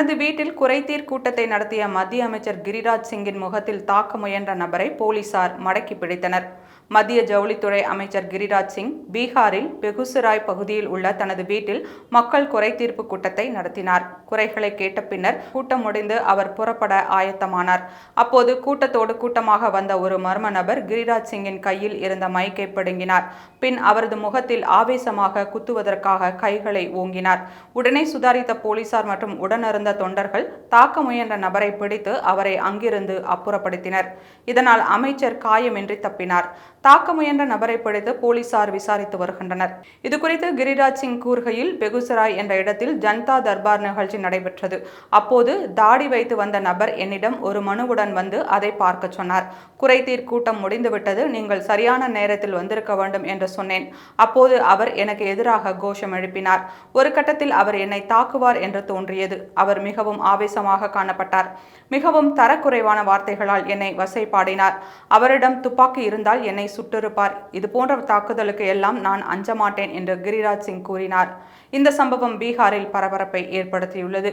தனது வீட்டில் குறைதீர் கூட்டத்தை நடத்திய மத்திய அமைச்சர் கிரிராஜ் சிங்கின் முகத்தில் தாக்க முயன்ற நபரை போலீசார் மடக்கி பிடித்தனர். மத்திய ஜவுளித்துறை அமைச்சர் கிரிராஜ் சிங் பீகாரில் பெகுசராய் பகுதியில் உள்ள தனது வீட்டில் மக்கள் குறைதீர்ப்பு கூட்டத்தை நடத்தினார். குறைகளை கேட்ட பின்னர் கூட்டம் முடிந்து அவர் புறப்பட ஆயத்தமானார். அப்போது கூட்டத்தோடு கூட்டமாக வந்த ஒரு மர்ம நபர் கிரிராஜ் சிங்கின் கையில் இருந்த மைக்கை பிடுங்கினார். பின் அவரது முகத்தில் ஆவேசமாக குத்துவதற்காக கைகளை ஓங்கினார். உடனே சுதாரித்த போலீசார் மற்றும் உடனிருந்த தொண்டர்கள் தாக்க முயன்ற நபரை பிடித்து அவரை அங்கிருந்து அப்புறப்படுத்தினர். இதனால் அமைச்சர் காயமின்றி தப்பினார். தாக்க முயன்ற நபரை பிடித்து போலீசார் விசாரித்து வருகின்றனர். இதுகுறித்து கிரிராஜ் சிங் கூறுகையில் பெகுசராய் என்ற இடத்தில் ஜனதா தர்பார் நிகழ்ச்சி நடைபெற்றது. அப்போது தாடி வைத்து வந்த நபர் என்னிடம் ஒரு மனுவுடன் வந்து அதை பார்க்க சொன்னார். குறைதீர் கூட்டம் முடிந்துவிட்டது நீங்கள் சரியான நேரத்தில் வந்திருக்க வேண்டும் என்று சொன்னேன். அப்போது அவர் எனக்கு எதிராக கோஷம் எழுப்பினார். ஒரு கட்டத்தில் அவர் என்னை தாக்குவார் என்று தோன்றியது. அவர் மிகவும் ஆவேசமாக காணப்பட்டார். மிகவும் தரக்குறைவான வார்த்தைகளால் என்னை வசைப்பாடினார் அவரிடம் துப்பாக்கி இருந்தால் என்னை சுட்டிருப்பார். இது போன்ற தாக்குதலுக்கு எல்லாம் நான் அஞ்ச மாட்டேன் என்று கிரிராஜ் சிங் கூறினார். இந்த சம்பவம் பீகாரில் பரபரப்பை ஏற்படுத்தியுள்ளது.